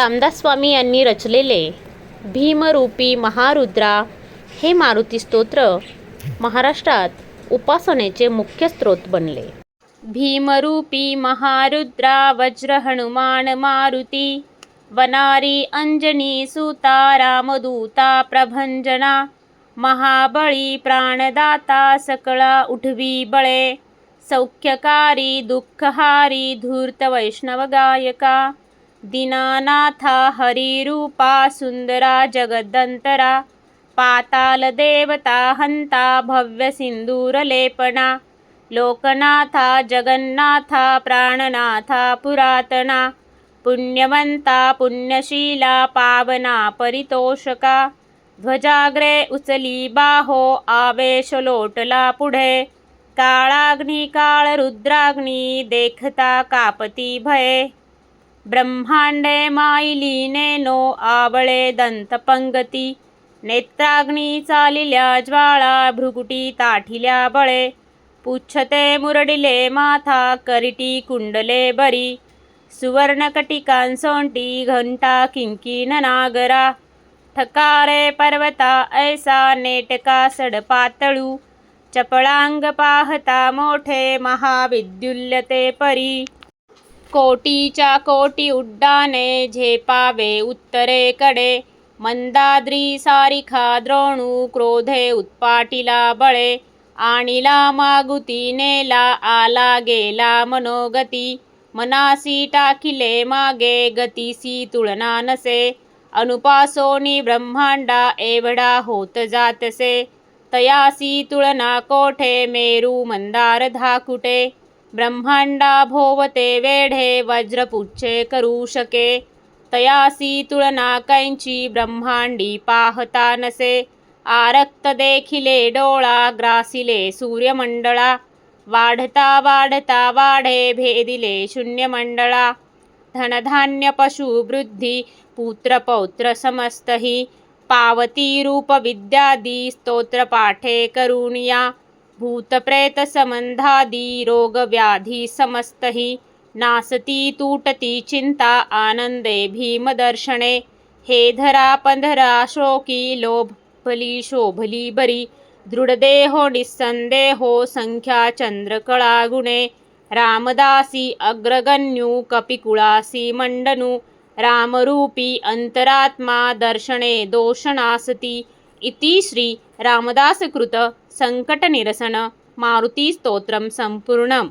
रामदास स्वामी यांनी रचलेले भीमरूपी महारुद्रा हे मारुती स्तोत्र महाराष्ट्रात उपासनेचे मुख्य स्रोत बनले. भीमरूपी महारुद्रा वज्र हनुमान मारुती वनारी अंजनी सुता रामदूता प्रभंजना महाबळी प्राणदाता सकळा उठवी बळे सौख्यकारी दुःखहारी धूर्त वैष्णव गायका दीनानाथा हरिरूपा सुन्दरा जगदन्तरा पातालदेवता हन्ता हंता भव्य लोकनाथा जगन्नाथा प्राणनाथा पुरातना पुण्यवंता पुण्यशीला पावना परितोषका ध्वजाग्रे उचली बाहो आवेश लोटला पुढे काळाग्नी काळ रुद्राग्नी देखता कापती भये। ब्रह्मांडे माईलीने नो आवळे दंतपंगती नेत्राग्नी चालिल्या ज्वाळा भ्रुकुटी ताठिल्या बळे पुच्छते मुरडिले माथा करिटी कुंडले बरी सुवर्णकटिकांसोंटी घंटा किंकी नागरा ठकारे पर्वता ऐसा नेटका सडपातळू चपळांग पाहता मोठे महाविद्युल्यते परी कोटीच्या कोटी उड्डाणे झेपावे उत्तरेकडे मंदाद्री सारिखा द्रोणू क्रोधे उत्पाटीला बळे. आणिला मागुती नेला आला गेला मनोगती. मनासी टाकिले मागे गतीसी तुळना नसे. अनुपासोनी ब्रह्मांडा एवढा होत जातसे. तयासी तुळना कोठे मेरू मंदार धाकुटे. ब्रह्मांडा भोवते वेढे वज्रपुच्छे करू शके. तयासी तुळना कैंची ब्रह्मांडी पाहता नसे. आरक्त देखिले डोळा ग्रासिले सूर्यमंडळा. वाढता वाढता वाढे भेदिले शून्यमंडळा. धनधान्य पशु वृद्धी पुत्र पौत्र समस्तही. पावती रूप विद्यादी स्तोत्र करुणिया. भूतप्रेतसमन्धादि रोगव्याधि समस्तहि चिंता आनंदे भीम दर्शने हे हेधरा पंधरा शोकी लोभली शोभली बरी, दृढदेहो निस्सन्देहो गुणे रामदासी अग्रगण्यु कपिकुळासी मण्डनु, रामरूपी अंतरात्मा दर्शने दोषनासती। इति श्री रामदासकृत सङ्कटनिरसन मारुती सम्पूर्णम्।